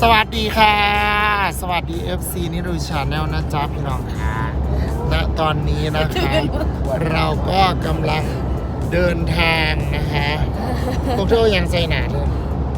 สวัสดีค่ะ สวัสดี FC นิรุชาแนลนะจ๊ะพี่น้องค่ะณตอนนี้นะคะเราก็กำลังเดินทางนะคะพวกเธอยังใจหนาเลย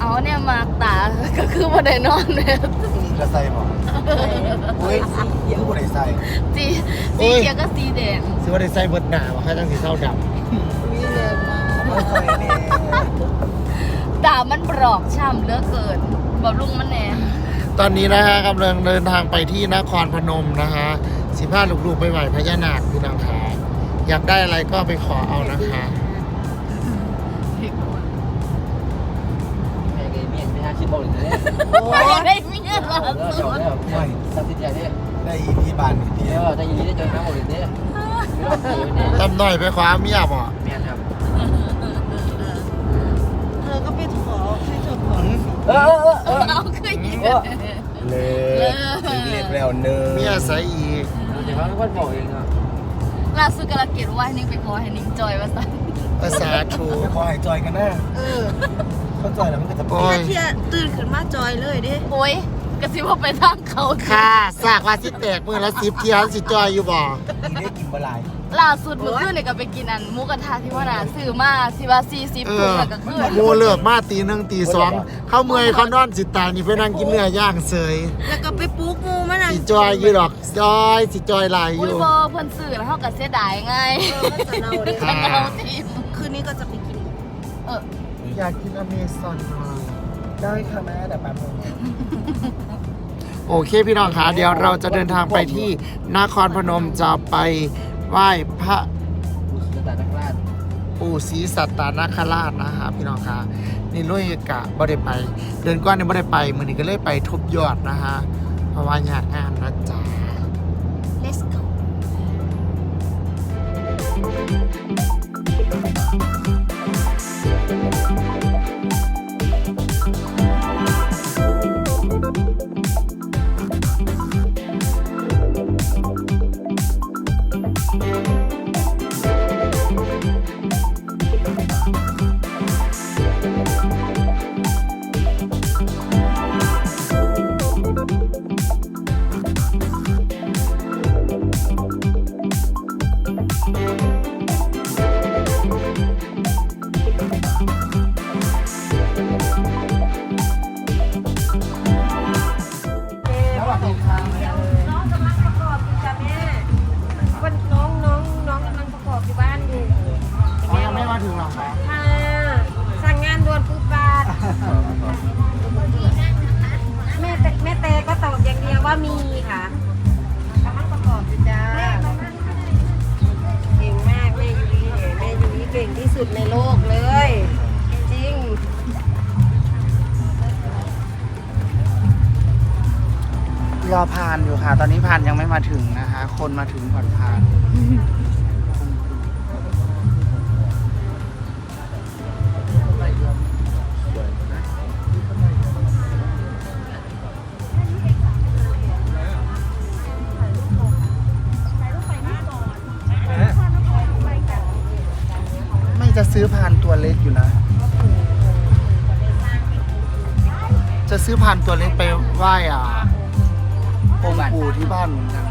เอาเนี่ยมาตาก็คือมาได้นอนเลยจะใส่บ่เฮ้ยยังบ่ได้ใส่สีสีเขียวก็สีแดงซื้อว่าได้ใส่เบิดหนาว่าให้ตั้งสีเท่าดบ่ใส่แน่ตามันบรอกช่ำเหลือเกิน บำรุงมันแน่ำตอนนี้นะคะกำลังเดินทางไปที่นครพนมนะคะสิพาลูกๆไปไหวพญานาคพี่น้องค่ะอยากได้อะไรก็ไปขอเอานะคะไม่ไงเมียนไม่น่าคิดบอกเลยเนี่ยไม่ได้เมียล่าเออสุเจ้าดเนี่ยตัดสินใจเนี่ยได้อีที่บ้านนี่เดี๋ยวจะยินดีได้เจอน้ำบอกเลยเนี่ยไม่ต้องเสียเนี่ยตำหน่อยไปขวาเมียบ่เมียนครับ เออเออเออเอาขึ้นยืนเลยถึงเล็กแล้วเนยเมียใส่อีกเดี๋ยวเขาก็บอกเองอะล่าสุดกระเกียดว่าให้นิ่งไปขอให้นิ่งจอยว่าสันภาษาทูไปขอให้จอยกันนะเออเขาจอยแล้วมันก็จะโอ้ยเที่ยตื่นขึ้นมาจอยเลยดิโอ้ยกระซิบว่าไปทางเขาค่ะสากว่าสิแตกมือละสิบเทียสิจอยอยู่บ่ได้กินบ่หลาย ล่าสุดเมื่อคืนเนี่ยก็ไปกินอันหมูกระทะที่ว่าน่ะซื้อมาที่ว่าสี่สิบเอถุงอแล้วก็คือโมเลิกมาตีหนึ่งตีสองเข้าเมื่อยเขานอนสิตายนี่ไปนั่งกินเนื้อย่างเสยแล้วก็ไปปลุ๊กมูมานั่งสิจอยอยู่ดอกจอยสิจอยหลายออุ้ยยู่ บอเพิ่นซื้อแล้วเขาก็เสียดายไงเออก็จะเน่าดิค่ะเอาทีมคืนนี้ก็จะไปกินเอออยากกินอเมซอนมาได้ค่ะแม่แต่แป๊บนึงโอเคพี่น้องคะเดี๋ยวเราจะเดินทางไปที่นครพนมจะไป ไหว้พระผู้สื่อต่างนักล่าปู่ศรีสัตตนคราชนะคะพี่น้องคะนี่ลุยกะบ่ได้ไป เดินก้อนนี่บ่ได้ไปมือนี้ก็เลยไปทุบยอดนะคะเพราะว่าอยากงานนะจ๊ะ let's go มีค่ะกำลังประกอบอยู่จ้าเก่งมากแม่ยูริเนี่ยแม่ยูริเก่งที่สุดในโลกเลย จริงรอพานอยู่ค่ะ ตอนนี้พานยังไม่มาถึงนะคะ คนมาถึงก่อนพาน ซื้อพานตัวเล็กไปไหว้อะองค์ปู่ที่บ้านเหมือนกัน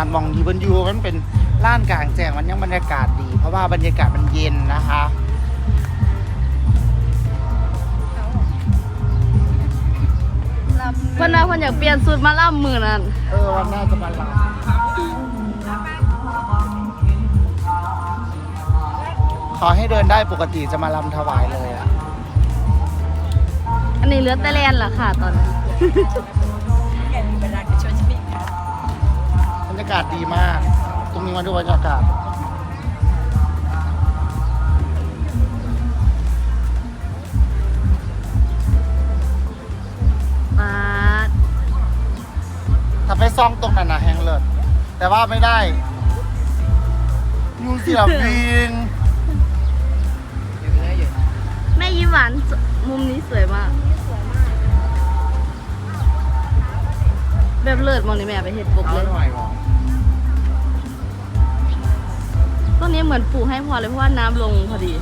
าดมองที่บนยูมันเป็นล้านกลางแจ้งมันยังบรรยากาศดี เพราะว่าบรรยากาศมันเย็นนะคะเพื่น้าคนอยากเปลี่ยนสูตรมาล่ำมือนั่นเออวันหน้าจะมาล่ำขอให้เดินได้ปกติจะมาลำถวายเลยอะ อันนี้เลือดตะแลนเหรอคะตอนนี้ากาศดีมาก ตรงนี้มาดูบรรยากาศ มาดถ้าไปซ่องตรงนั้นนะแหงเลิศแต่ว่าไม่ได้ยูเสียวิงอยู่เนื้ออยู่แม่ยิ้มหวานมุมนี้สวยมาก แบบเลิศมองนี่แม่ไปเห็ดปกเอาเลย หน่อยก่อน นนี้เหมือนปลูกให้พอเลยเพราะว่าน้ำลงพอดี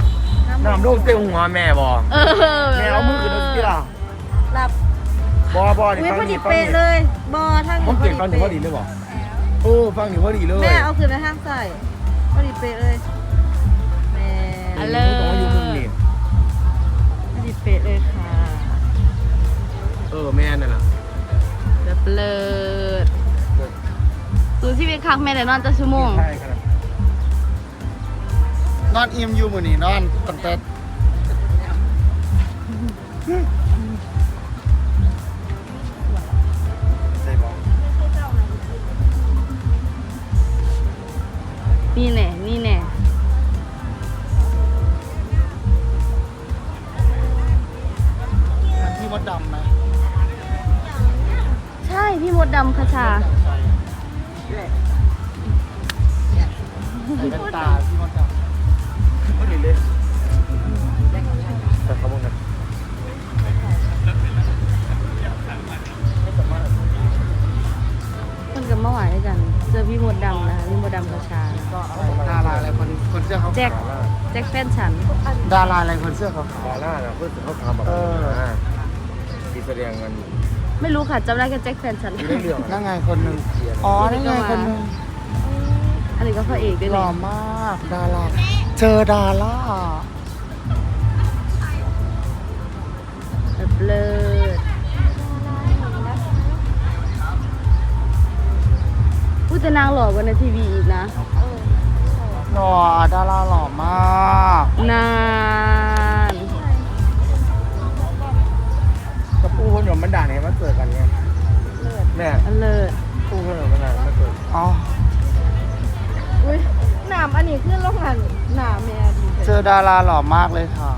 น้ำลูกเต็มหัวแม่บอเออแม่เอามือขึ้นดูสิล่ะหลับบอบออุ้ยฟัพอดีนี่ฟังเป๊ะนี่เลยบอทั้งผมเก่งฟังนี่พอดีเลยบอกโอ้ฟังนี่พอดีเลยแม่เอาคืนไปห้างใส่พอดีเป๊ะเลยแม่อันเลเลิยต้องอยู่มุมนี่ศพอดีเป๊ะเลยค่ะเออแม่นั่นแหละแบบเลิศสูชีวิตครั้งแม่ได้นอนจะชั่วโมง ใช่ครับ นอนอิ่มอยู่มือนี่นอนตั้งแต่ใส่บอกนี่แน่นี่แคนคนเสื้อขาวๆแจ็คแจ็คแฟนฉัน ดาราอะไรคนเสื้อขาวดาราน่ะเพื่อนเขาทำแบบเออที่แสดงกันไม่รู้ค่ะจำได้แค่แจ็คแฟนฉัน อยู่ในเรื่องๆนั่งไงคนหนึ่งอ๋อนั่งไงคนหนึ่งอันนี้ก็พระเอกด้วยหล่อเนี่ยมากดาราเจอดาราแบบเลิศพูดแต่นางหล่อกว่าในทีวีอีกนะ หล่อดาราหล่อมากนานกับปูคนหนุ่มมันด่าเนี่ยมันเกิดกันไงแม่อันเลิศปูคนหนุ่มมันด่ามันเกิดอ๋ออุ้ยหนามอันนี้ขึ้นลงหันหนามแม่ดีเจอดาราหล่อมากเลยค่ะ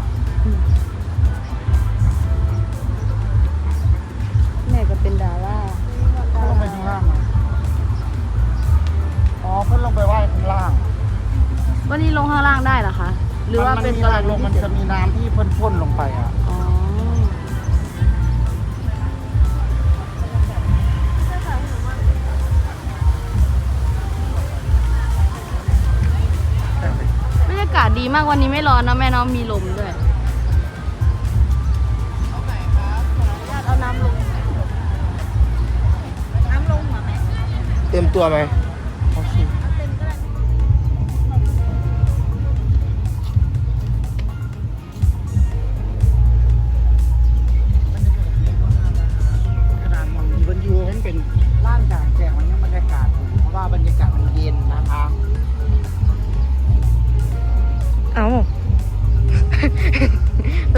แม่ก็เป็นดาราเพิ่นลงไปข้างล่างอะอ๋อเพิ่นลงไปไหว้ข้างล่าง วันนี้ลงข้างล่างได้เหรอคะ หรือว่าเป็นมักมีรทางณีลงมันพิเศจะษมีน้ำที่เพิ่นพ่นลงไปอะอ๋อบรรยากาศดีมากวันนี้ไม่ร้อนนะแม่เน้องมีลมด้วยเอาน้ำลงน้ำลงหัวไหมเต็มตัวไหม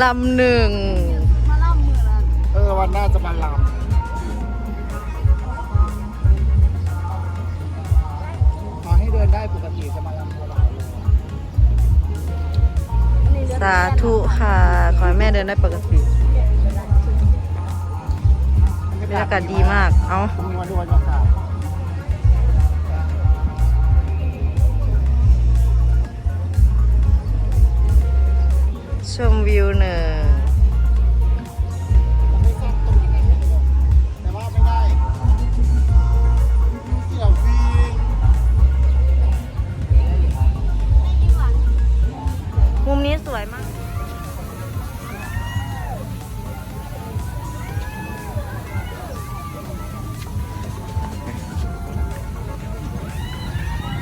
ลำหนึ่ง มาเล่ามือละเออวันหน้าจะมาลำขอให้เดินได้ปกติจะมาลำโบราณเลยสาธุค่ะ ขอให้แม่เดินได้ปกติบรรยากาศดีมาก เอาตรงนี้มาดูบรรยากาศ วิวหนึ่งมุมนี้สวยมาก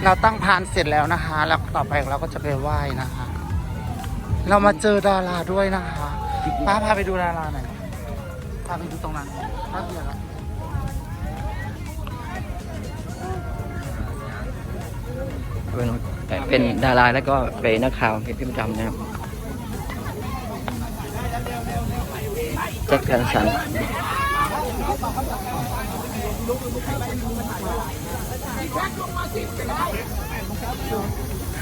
เราตั้งพานเสร็จแล้วนะคะ แล้วต่อไปเราก็จะไปไหว้นะคะ เรามาเจอดาราด้วยนะคะป้าพาไปดูดาราหน่อยพาไปดูตรงนั้นป้าเบียร์ครับเป็นดาราแล้วก็เป็นนักข่าวที่ประจำนะครับแจ็คแคนสันลุง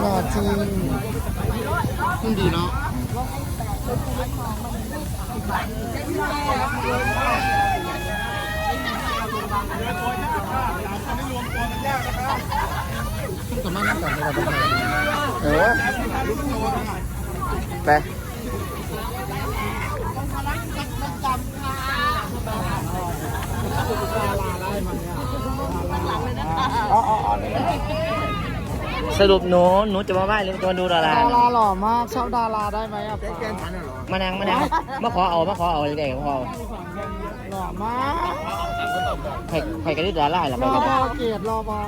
หล่อจริงคุณดีเนาะคุณสามารถนั่งแต่งได้ไหมเออไป สรุปหนูหนูจะมาไหว้หรือจะมาดูดาราดาราหล่อมากชอบดาราได้ไหมอะป๊ามานั่งมานั่งมาขอเอามาขอเอาเลยๆขอเอาหล่อมากใครใครกันที่ดาราล่ะรไปอกันบอเกียรติรอบอ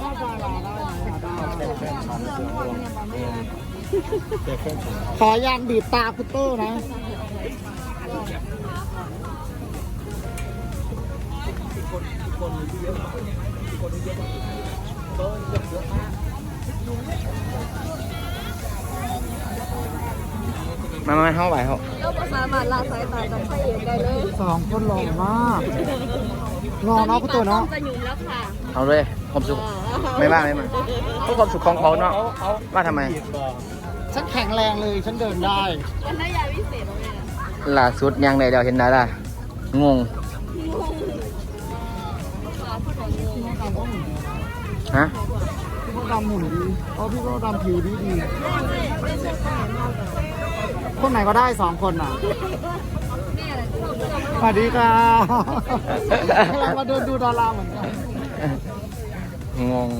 ชอบดาราได้ไหมอะได้ขอยันบีบตาคุณเตอ ร์นะมามาเข้าไปเขาเราก็สามารถละสายตาจากพระเอกได้เลยสองคนหล่อมากหล่อเนาะคุณเตอร์เนาะจะหยุ่มแล้วค่ะเอาเลยความสุขไม่บ้าไม่มาเพื่อความสุขของเขาเนาะว่าทำไม ฉันแข็งแรงเลยฉันเดินได้วันนี้ยาวิเศษแล้วแม่ล่าสุดยังไงเดี๋ยวเห็นดารางง ฮะพี่ก็ดำหมุนดีเพราะพี่ก็ดำผิวดีดีคนไหนก็ได้สองคนอะสวัสดีค่ะกำลังมาเดินดูดาราเหมือนกัน งง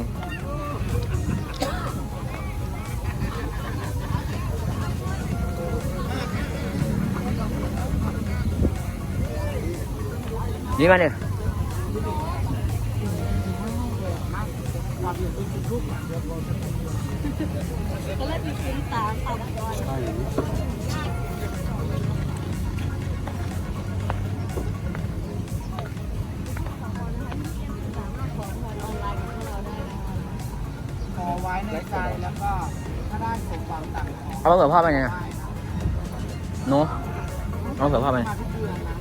นี่มาเนี่ย ก็เลยไปคุ้มตาตามก่อนขอไว้ในใจแล้วก็ถ้าได้สมหวังต่างขอเอาเผื่อพ่อไปเนี่ยหนูเอาเผื่อพ่อไปมาทุกเดือนนะ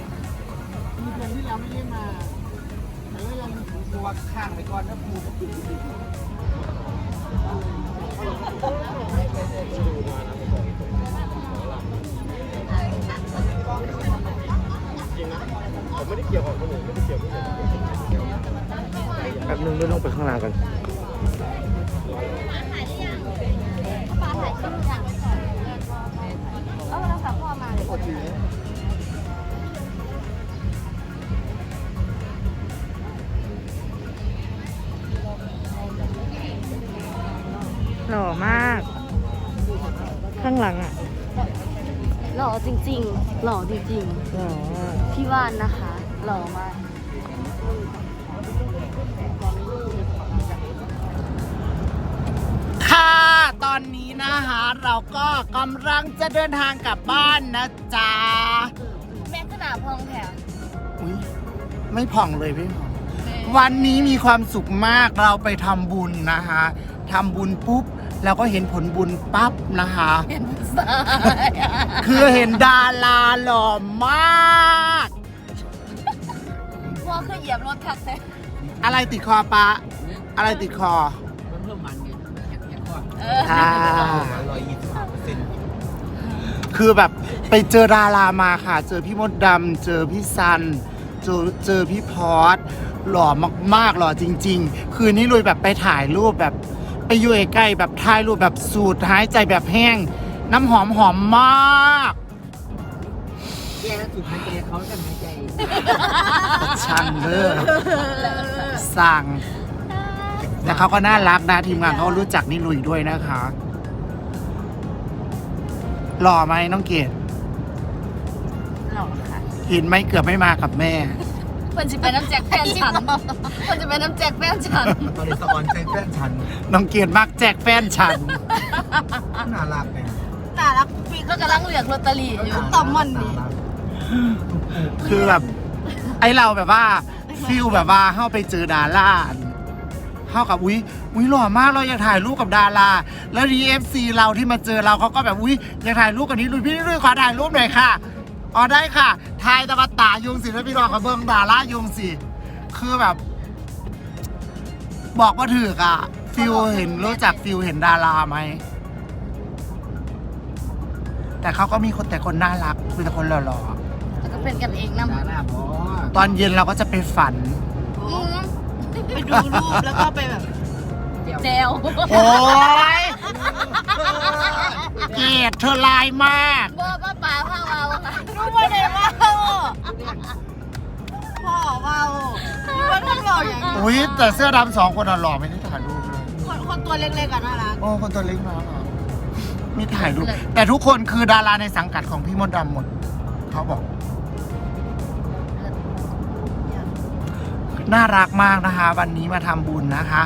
มีเดือนที่แล้วไม่ได้มา ตัวข้างไปก่อนนะปูจริงนะผมไม่ได้เกี่ยวกับคนอื่นไม่ได้เกี่ยวกับคนอื่นแป๊บนึงเดินลงไปข้างล่างกันปลาถ่ายคลิปอย่างเอาเราสับพ่อมาเลยห ข้างหลังอะหล่อจริง ๆ หล่อจริงหล่อๆพี่ว่านนะคะ หล่อมากค่ะ ตอนนี้นะคะเราก็กำลังจะเดินทางกลับบ้านนะจ๊ะแม่ขนาดพองแถวอุ๊ยไม่ผ่องเลยพี่ผ่องวันนี้มีความสุขมากเราไปทำบุญนะคะทำบุญปุ๊บ เราก็เห็นผลบุญปั๊บนะคะ เห็นสายคือเห็นดาราหล่อมากพ่อเคยเหยียบรถคักเลยอะไรติดคอปะอะไรติดคอเออค่ะคือแบบไปเจอดารามาค่ะ เจอพี่มดดำเจอพี่ซัน เจอเจอพี่พอสหล่อมากๆหล่อจริง ๆ คืนนี้ลุยแบบไปถ่ายรูปแบบ ไปอยู่ใกล้ๆแบบถ่ายรูปแบบสูดหายใจแบบแห้ง น้ำหอมหอมมากแกสุดหายใจเขาจะหายใจช่างเด้อสั่ง แต่เขาก็น่ารักนะทีมงานเขารู้จักนี่ลุยด้วยนะคะ หล่อไหมน้องเกดหล่อค่ะ เห็นไหมเกือบไม่มากับแม่ เพิ่นจะเป็นน้ำแจกแฟนฉันเพิ่นจะเป็นน้ำแจกแฟนฉันตอนนี้สะออนใจแฟนฉันน้องเกดมักแจกแฟนฉันน่ารักเนี่ยน่ารักพี่ก็กำลังเลือกลอตเตอรี่อยู่ตอมมันนี่คือแบบไอเราแบบว่าฟิลแบบว่าเข้าไปเจอดาราเข้ากับอุ้ยอุ้ยหล่อมากเราอยากถ่ายรูปกับดารา แล้วดีเอฟซีเราที่มาเจอเราเขาก็แบบอุ้ยอยากถ่ายรูปกับนี้ลุยพี่ลุยขอถ่ายรูปหน่อยค่ะ อ๋อได้ค่ะถ่ายตะวันตายุงสิแล้วพี่รองกับเบิ้งดารายุงสิคือแบบ บอกว่าถือกอะฟิลเห็นรู้จักฟิลเห็นดาราไหม แต่เขาก็มีคนแต่คนน่ารักมีแต่คนหล่อแล้วก็เป็นกันเองนำดาหน้าบอๆ ตอนเย็นเราก็จะไปฝันไปดูรูปแล้วก็ไปแบบเจลโอ้ยเกลียดเธอลายมาก บ่ป้าป๋าพ่อเมา ค่ะรู้ว่าได้เมาพ่อเมาว่าท่านบอกอย่างนี้อุ้ยแต่เสื้อดำสองคนอะหล่อไม่ได้ถ่ายรูปเลยคนคนตัวเล็กๆกันน่ารักโอ้คนตัวเล็กมากอะมีถ่ายรูปแต่ทุกคนคือดาราในสังกัดของพี่มดดำหมดเขาบอก น่ารักมากนะคะ วันนี้มาทำบุญนะคะ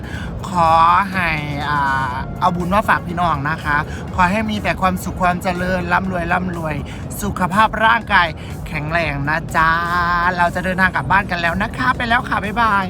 ขอให้อ่าเอาบุญมาฝากพี่น้องนะคะ ขอให้มีแต่ความสุขความเจริญร่ำรวยร่ำรวย สุขภาพร่างกายแข็งแรงนะจ๊ะเราจะเดินทางกลับบ้านกันแล้วนะคะ ไปแล้วค่ะบ๊ายบาย